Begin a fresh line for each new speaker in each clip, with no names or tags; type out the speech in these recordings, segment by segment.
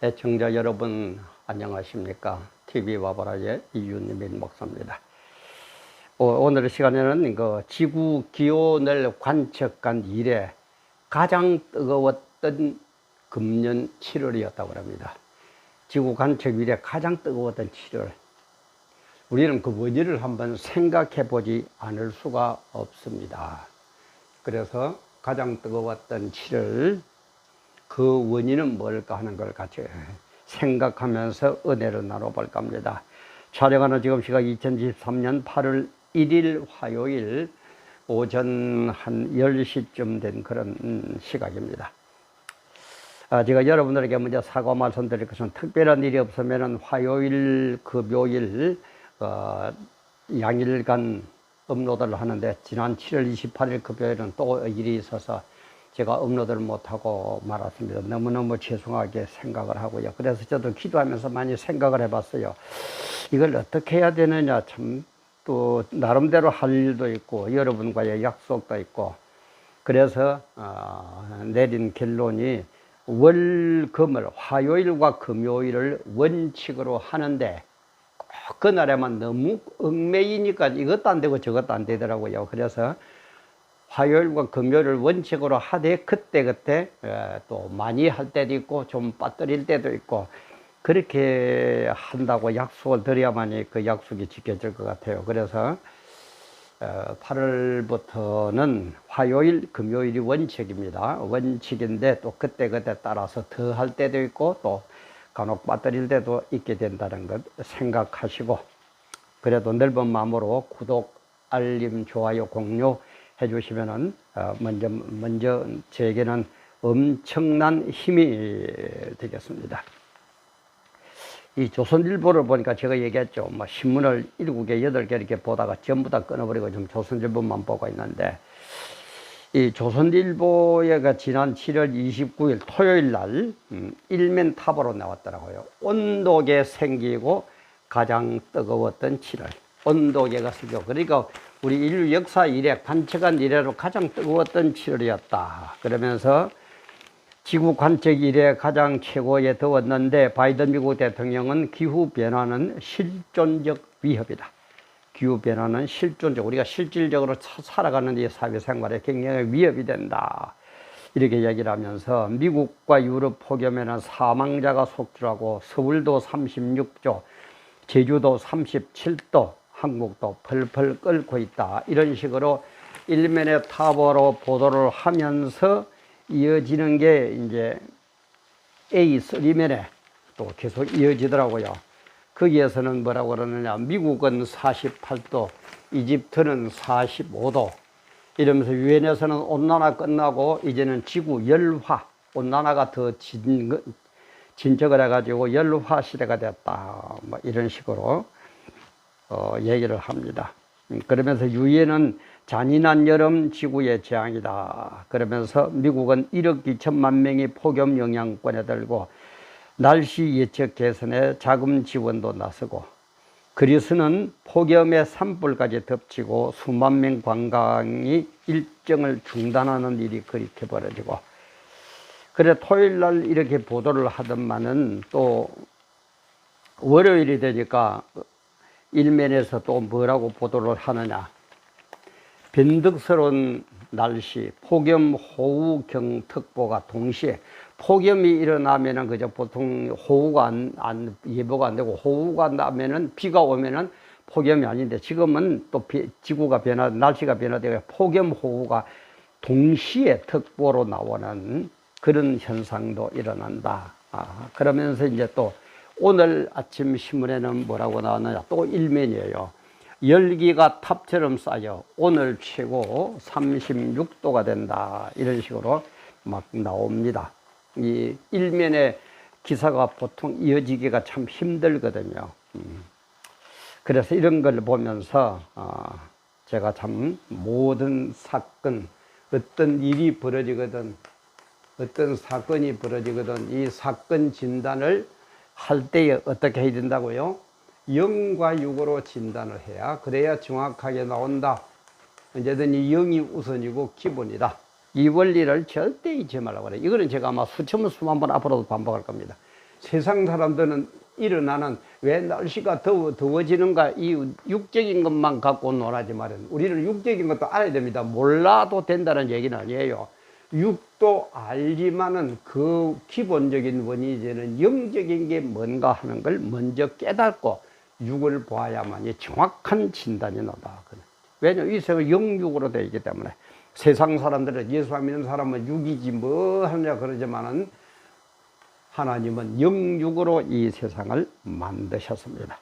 애청자 여러분 안녕하십니까? TV 바바라의 이윤민 목사입니다. 어, 오늘 시간에는 그 지구 기온을 관측한 이래 가장 뜨거웠던 금년 7월이었다고 합니다. 지구 관측 이래 가장 뜨거웠던 7월. 우리는 그 원인을 한번 생각해 보지 않을 수가 없습니다. 그래서 가장 뜨거웠던 7월 그 원인은 뭘까 하는 걸 같이 생각하면서 은혜를 나눠볼까 합니다. 촬영하는 지금 시각 2023년 8월 1일 화요일 오전 한 10시쯤 된 그런 음, 시각입니다. 아, 제가 여러분들에게 먼저 사과 말씀드릴 것은 특별한 일이 없으면 화요일, 금요일, 어, 양일간 업로드를 하는데 지난 7월 28일 금요일은 또 일이 있어서 제가 업로드를 못하고 말았습니다. 너무너무 죄송하게 생각을 하고요. 그래서 저도 기도하면서 많이 생각을 해봤어요. 이걸 어떻게 해야 되느냐 참 또 나름대로 할 일도 있고 여러분과의 약속도 있고 그래서 어, 내린 결론이 월금을 화요일과 금요일을 원칙으로 하는데 꼭 그날에만 너무 얽매이니까 이것도 안 되고 저것도 안 되더라고요. 그래서 화요일과 금요일을 원칙으로 하되 그때그때 에, 또 많이 할 때도 있고 좀 빠뜨릴 때도 있고 그렇게 한다고 약속을 드려야만이 그 약속이 지켜질 것 같아요. 그래서 어, 8월부터는 화요일, 금요일이 원칙입니다. 원칙인데 또 그때 그때 따라서 더 할 때도 있고 또 간혹 빠뜨릴 때도 있게 된다는 것 생각하시고 그래도 넓은 마음으로 구독, 알림, 좋아요, 공유 해주시면은 어, 먼저 먼저 저에게는 엄청난 힘이 되겠습니다. 이 조선일보를 보니까 제가 얘기했죠. 뭐 신문을 일곱 개, 여덟 개 이렇게 보다가 전부 다 끊어버리고 지금 조선일보만 보고 있는데 이 조선일보에가 지난 7월 29일 토요일 날 음, 일면 탑으로 나왔더라고요. 온도계 생기고 가장 뜨거웠던 7월. 온도계가 생겨. 그러니까 우리 인류 역사 이래 관측한 이래로 가장 뜨거웠던 7월이었다. 그러면서 지구 관측 이래 가장 최고에 더웠는데 바이든 미국 대통령은 기후 변화는 실존적 위협이다. 기후 변화는 실존적 우리가 실질적으로 사- 살아가는 이 사회생활에 굉장히 위협이 된다. 이렇게 얘기를 하면서 미국과 유럽 폭염에는 사망자가 속출하고 서울도 36조, 제주도 37도, 한국도 펄펄 끓고 있다. 이런 식으로 일면의 탑으로 보도를 하면서 이어지는 게 이제 A3면에 또 계속 이어지더라고요. 거기에서는 뭐라고 그러느냐. 미국은 48도, 이집트는 45도. 이러면서 유엔에서는 온난화 끝나고 이제는 지구 열화, 온난화가 더 진, 진척을 해가지고 열화 시대가 됐다. 뭐 이런 식으로 어, 얘기를 합니다. 음, 그러면서 유엔은 잔인한 여름 지구의 재앙이다. 그러면서 미국은 1억 2천만 명이 폭염 영향권에 들고 날씨 예측 개선에 자금 지원도 나서고 그리스는 폭염에 산불까지 덮치고 수만 명 관광이 일정을 중단하는 일이 그렇게 벌어지고 그래 토요일 날 이렇게 보도를 하더만은 또 월요일이 되니까 일면에서 또 뭐라고 보도를 하느냐 변덕스러운 날씨, 폭염, 호우, 경특보가 동시에 폭염이 일어나면은 그저 보통 호우가 안, 안 예보가 안 되고 호우가 나면은 비가 오면은 폭염이 아닌데 지금은 또 비- 지구가 변화, 날씨가 변화되고 폭염, 호우가 동시에 특보로 나오는 그런 현상도 일어난다. 아, 그러면서 이제 또 오늘 아침 신문에는 뭐라고 나왔느냐 또 일면이에요. 열기가 탑처럼 쌓여 오늘 최고 36도가 된다. 이런 식으로 막 나옵니다. 이 일면의 기사가 보통 이어지기가 참 힘들거든요. 음. 그래서 이런 걸 보면서 어, 제가 참 모든 사건, 어떤 일이 벌어지거든, 어떤 사건이 벌어지거든 이 사건 진단을 할 때에 어떻게 해야 된다고요? 영과 육으로 진단을 해야 그래야 정확하게 나온다. 언제든지 영이 우선이고 기본이다. 이 원리를 절대 잊지 말라고 그래. 이거는 제가 아마 수천 번, 수만 번 앞으로도 반복할 겁니다. 세상 사람들은 일어나는 왜 날씨가 더워, 더워지는가 이 육적인 것만 갖고 놀아지 말은 우리는 육적인 것도 알아야 됩니다. 몰라도 된다는 얘기는 아니에요. 육도 알지만은 그 기본적인 원인이제는 영적인 게 뭔가 하는 걸 먼저 깨닫고 육을 보아야만이 정확한 진단이 나다. 왜냐하면 이 세상은 영육으로 되어 있기 때문에 세상 사람들은 예수 안 믿는 사람은 육이지 뭐 하느냐 그러지만은 하나님은 영육으로 이 세상을 만드셨습니다.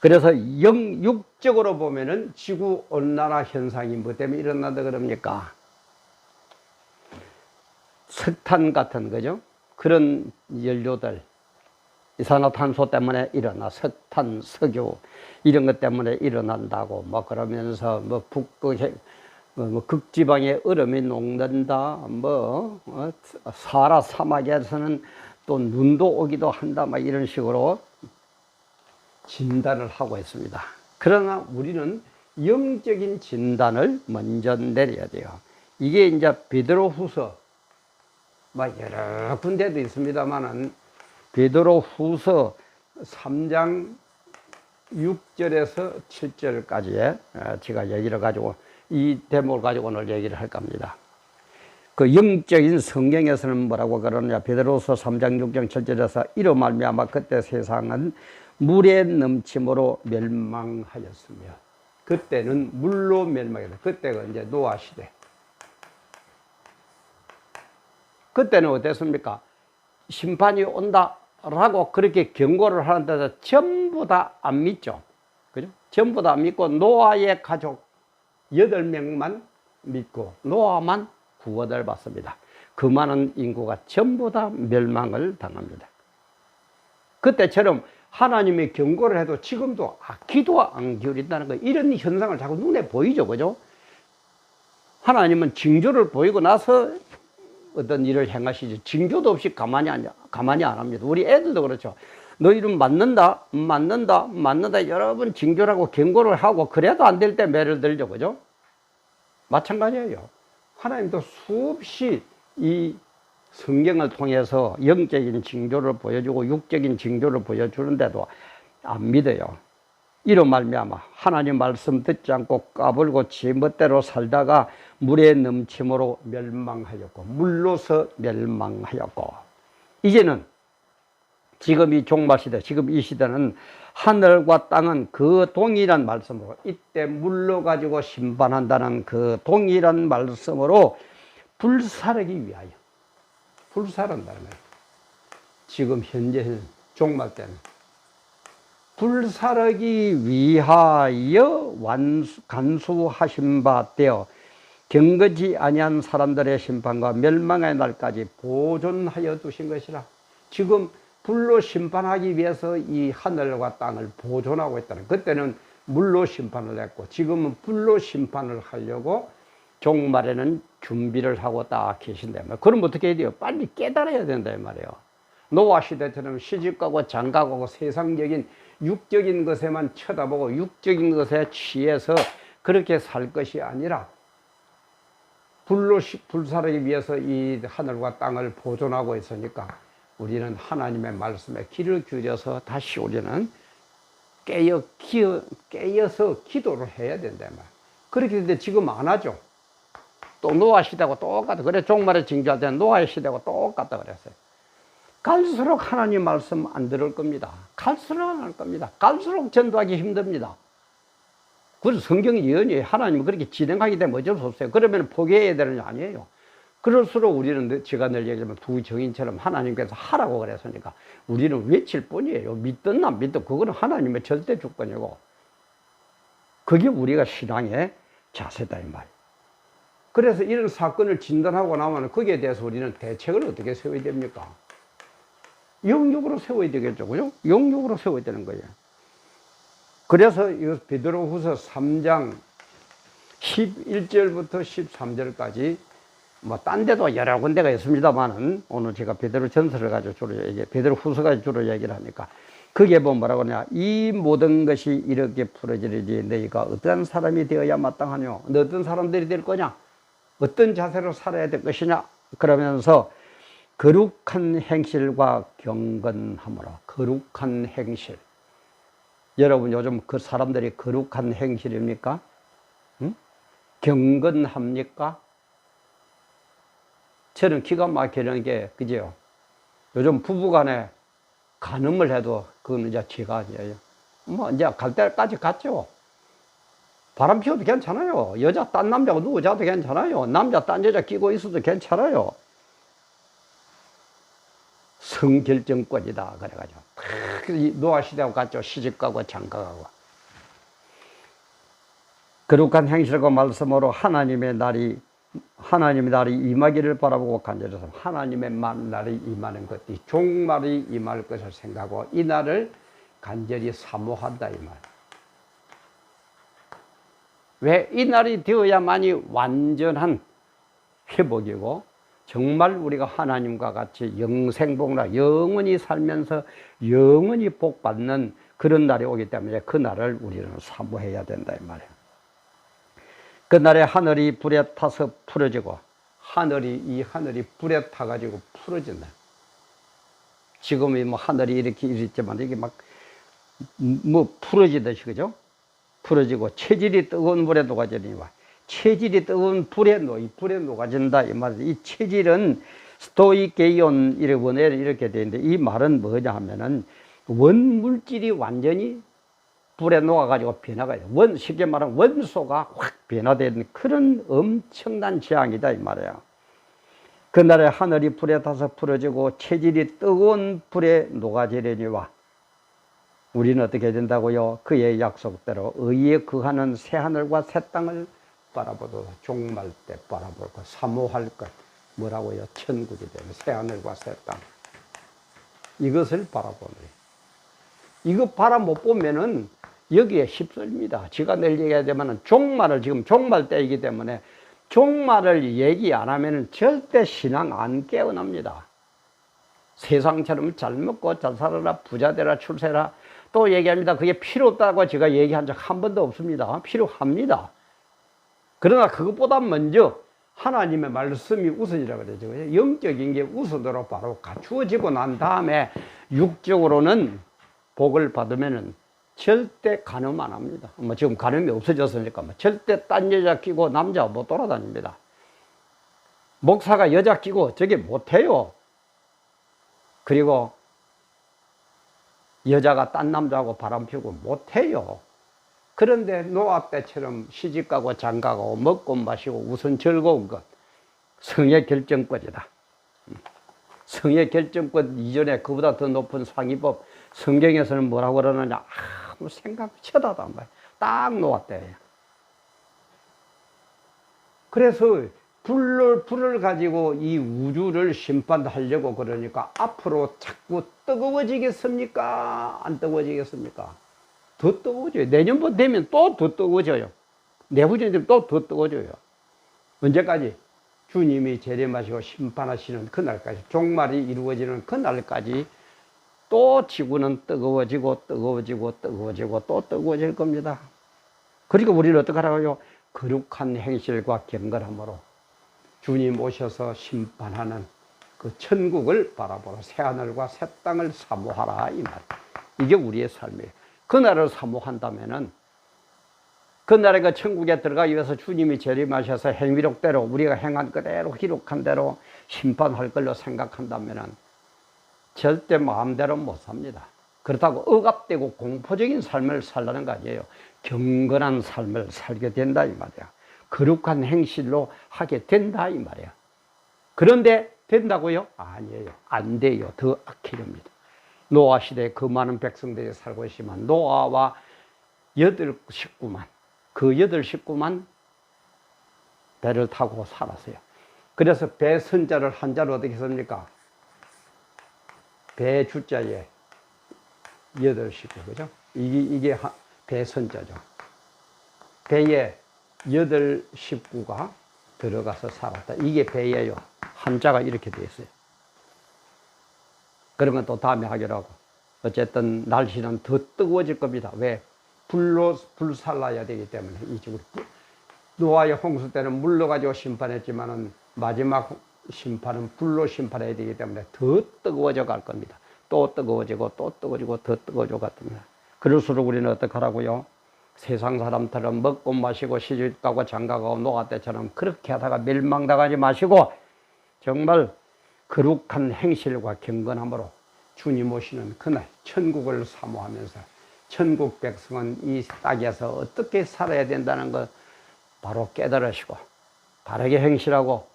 그래서 영육적으로 보면은 지구 온난화 현상이 뭐 때문에 일어난다 그럽니까? 석탄 같은 거죠. 그런 연료들, 이산화탄소 때문에 일어나 석탄, 석유 이런 것 때문에 일어난다고 뭐 그러면서 뭐 북극 뭐, 뭐 극지방에 얼음이 녹는다 뭐 어, 사라 사막에서는 또 눈도 오기도 한다 막 이런 식으로 진단을 하고 있습니다. 그러나 우리는 영적인 진단을 먼저 내려야 돼요. 이게 이제 베드로후서 막 여러 군데도 있습니다만은 베드로 후서 3장 6절에서 7절까지의 제가 얘기를 가지고 이 대목을 가지고 오늘 얘기를 할 겁니다. 그 영적인 성경에서는 뭐라고 그러느냐 베드로서 3장 6장 7절에서 이로 말미암아 그때 세상은 물의 넘침으로 멸망하였으며 그때는 물로 멸망했다. 그때가 이제 노아 시대. 그때는 어땠습니까? 심판이 온다라고 그렇게 경고를 하는데도 전부 다 안 믿죠. 그죠? 전부 다 안 믿고 노아의 가족 8명만 믿고 노아만 구원을 받습니다. 그 많은 인구가 전부 다 멸망을 당합니다. 그때처럼 하나님의 경고를 해도 지금도 아, 기도 안 기울인다는 거 이런 현상을 자꾸 눈에 보이죠. 그죠? 하나님은 징조를 보이고 나서 어떤 일을 행하시지 징조도 없이 가만히 안, 가만히 안 합니다. 우리 애들도 그렇죠. 너희는 맞는다, 맞는다, 맞는다. 여러분 징조라고 경고를 하고 그래도 안 될 때 매를 들죠. 그죠? 마찬가지예요. 하나님도 수없이 이 성경을 통해서 영적인 징조를 보여주고 육적인 징조를 보여주는데도 안 믿어요. 이로 말미암아 하나님 말씀 듣지 않고 까불고 지 멋대로 살다가 물에 넘침으로 멸망하였고 물로서 멸망하였고 이제는 지금 이 종말 시대 지금 이 시대는 하늘과 땅은 그 동일한 말씀으로 이때 물로 가지고 심판한다는 그 동일한 말씀으로 불사르기 위하여 불사른다는 거예요. 지금 현재 종말 때는 불사르기 위하여 완수, 간수하신 바 되어 경거지 아니한 사람들의 심판과 멸망의 날까지 보존하여 두신 것이라. 지금 불로 심판하기 위해서 이 하늘과 땅을 보존하고 있다는 그때는 물로 심판을 했고 지금은 불로 심판을 하려고 종말에는 준비를 하고 딱 계신다 말 그럼 어떻게 해야 돼요? 빨리 깨달아야 된다 말이에요. 노아 시대처럼 시집가고 장가가고 세상적인 육적인 것에만 쳐다보고 육적인 것에 취해서 그렇게 살 것이 아니라 불로 불사르기 위해서 이 하늘과 땅을 보존하고 있으니까 우리는 하나님의 말씀에 귀를 기울여서 다시 우리는 깨어, 기어, 깨어 서 기도를 해야 된다. 말. 그렇게 되는데 지금 안 하죠. 또 노아 시대하고 똑같아. 그래, 종말에 징조할 때는 노아의 시대하고 똑같다 그랬어요. 갈수록 하나님 말씀 안 들을 겁니다. 갈수록 안 할 겁니다. 갈수록 전도하기 힘듭니다. 그래서 성경이 예언이 하나님은 그렇게 진행하게 되면 어쩔 수 없어요. 그러면 포기해야 되는 게 아니에요. 그럴수록 우리는 제가 늘 얘기하면 두 정인처럼 하나님께서 하라고 그랬으니까 우리는 외칠 뿐이에요. 믿든 안 믿든 그거는 하나님의 절대 주권이고 그게 우리가 신앙의 자세다 이 말. 그래서 이런 사건을 진단하고 나면 거기에 대해서 우리는 대책을 어떻게 세워야 됩니까? 영육으로 세워야 되겠죠. 그죠? 영육으로 세워야 되는 거예요. 그래서 이 베드로 후서 3장 11절부터 13절까지 뭐, 딴 데도 여러 군데가 있습니다만은, 오늘 제가 베드로 전설을 가지고 주로 얘기, 베드로 후서가 주로 얘기를 하니까, 거기에 보면 뭐라고 하냐. 이 모든 것이 이렇게 풀어지리지 너희가 어떤 사람이 되어야 마땅하뇨? 너 어떤 사람들이 될 거냐? 어떤 자세로 살아야 될 것이냐? 그러면서 거룩한 행실과 경건함으로 거룩한 행실. 여러분 요즘 그 사람들이 거룩한 행실입니까? 응? 경건합니까? 저는 기가 막히는 게 그죠? 요즘 부부간에 간음을 해도 그건 이제 죄가 아니에요. 뭐 이제 갈 때까지 갔죠. 바람 피워도 괜찮아요. 여자 딴 남자가 누구 자도 괜찮아요. 남자 딴 여자 끼고 있어도 괜찮아요. 성결정권이다. 그래가지고. 노아시대하고 같죠. 시집가고 장가가고. 거룩한 행실과 말씀으로 하나님의 날이 하나님의 날이 임하기를 바라보고 간절해서 하나님의 날이 임하는 것, 이 종말이 임할 것을 생각하고 이 날을 간절히 사모한다 이 말. 왜 이 날이 되어야만이 완전한 회복이고 정말 우리가 하나님과 같이 영생복락 영원히 살면서 영원히 복 받는 그런 날이 오기 때문에 그 날을 우리는 사모해야 된다 이 말이에요. 그날에 하늘이 불에 타서 풀어지고 하늘이 이 하늘이 불에 타가지고 풀어진다. 지금이 뭐 하늘이 이렇게 이랬지만 이게 막 뭐 풀어지듯이 그죠? 풀어지고 체질이 뜨거운 물에 녹아지니와 체질이 뜨거운 불에 녹, 이 불에 녹아진다 이 말이죠. 이 체질은 스토이게이온 이렇게 이렇게 되는데 이 말은 뭐냐 하면은 원물질이 완전히 불에 녹아가지고 변화가 돼요. 원, 쉽게 말하면 원소가 확 변화된 그런 엄청난 재앙이다, 이 말이에요. 그날에 하늘이 불에 타서 풀어지고 체질이 뜨거운 불에 녹아지려니와 우리는 어떻게 된다고요? 그의 약속대로 의에 그하는 새 하늘과 새 땅을 바라보도 종말 때 바라보고 사모할 것 뭐라고요? 천국이 되는 새 하늘과 새 땅. 이것을 바라보는 이거 바라 못 보면은 여기에 휩쓸립니다. 제가 늘 얘기하자면 종말을 지금 종말 때이기 때문에 종말을 얘기 안 하면 절대 신앙 안 깨어납니다. 세상처럼 잘 먹고 잘 살아라 부자 되라 출세라 또 얘기합니다. 그게 필요 없다고 제가 얘기한 적 한 번도 없습니다. 필요합니다. 그러나 그것보다 먼저 하나님의 말씀이 우선이라고 그러죠. 영적인 게 우선으로 바로 갖추어지고 난 다음에 육적으로는 복을 받으면은 절대 간음 안 합니다. 뭐 지금 간음이 없어졌으니까 뭐 절대 딴 여자 끼고 남자 못 돌아다닙니다. 목사가 여자 끼고 저게 못해요. 그리고 여자가 딴 남자하고 바람 피우고 못해요. 그런데 노아 때처럼 시집가고 장가가고 먹고 마시고 우선 즐거운 것. 성의 결정권이다. 성의 결정권 이전에 그보다 더 높은 상위법. 성경에서는 뭐라고 그러느냐. 아무 생각 쳐다도 안 봐요. 딱 놓았대. 그래서 불을, 불을 가지고 이 우주를 심판하려고 그러니까 앞으로 자꾸 뜨거워지겠습니까? 안 뜨거워지겠습니까? 더 뜨거워져요. 내년부터 되면 또 더 뜨거워져요. 내후년 되면 또 더 뜨거워져요. 언제까지? 주님이 재림하시고 심판하시는 그날까지, 종말이 이루어지는 그날까지 또 지구는 뜨거워지고 뜨거워지고 뜨거워지고 또 뜨거워질 겁니다. 그리고 우리는 어떻게 하라고요? 거룩한 행실과 경건함으로 주님 오셔서 심판하는 그 천국을 바라보러 새하늘과 새 땅을 사모하라 이 말. 이게 우리의 삶이에요. 그날을 사모한다면은 그날에 그 천국에 들어가기 위해서 주님이 재림하셔서 행위록대로 우리가 행한 그대로 기록한 대로 심판할 걸로 생각한다면은 절대 마음대로 못 삽니다. 그렇다고 억압되고 공포적인 삶을 살라는 거 아니에요. 경건한 삶을 살게 된다 이 말이야. 거룩한 행실로 하게 된다 이 말이야. 그런데 된다고요? 아니에요. 안 돼요. 더 악해집니다. 노아 시대에 그 많은 백성들이 살고 있지만 노아와 여덟 식구만 그 여덟 식구만 배를 타고 살았어요. 그래서 배 선자를 한자로 어떻게 씁니까? 배 주자에 여덟 식구 그죠? 이게 이게 배 선자죠. 배에 여덟 식구가 들어가서 살았다. 이게 배예요. 한자가 이렇게 되어 있어요. 그러면 또 다음에 하기로 하고. 어쨌든 날씨는 더 뜨거워질 겁니다. 왜? 불로 불살라야 되기 때문에 이 지구 노아의 홍수 때는 물로 가지고 심판했지만 은 마지막 심판은 불로 심판해야 되기 때문에 더 뜨거워져 갈 겁니다. 또 뜨거워지고 또 뜨거워지고 더 뜨거워져 갔습니다. 그럴수록 우리는 어떻게 하라고요? 세상 사람처럼 먹고 마시고 시집 가고 장가 가고 노아 때처럼 그렇게 하다가 멸망당하지 마시고 정말 거룩한 행실과 경건함으로 주님 오시는 그날 천국을 사모하면서 천국 백성은 이 땅에서 어떻게 살아야 된다는 것 바로 깨달으시고 바르게 행실하고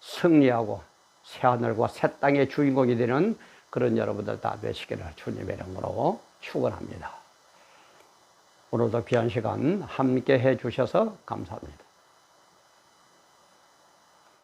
승리하고 새하늘과 새 땅의 주인공이 되는 그런 여러분들 다 되시기를 주님의 이름으로 축원합니다. 오늘도 귀한 시간 함께 해 주셔서 감사합니다.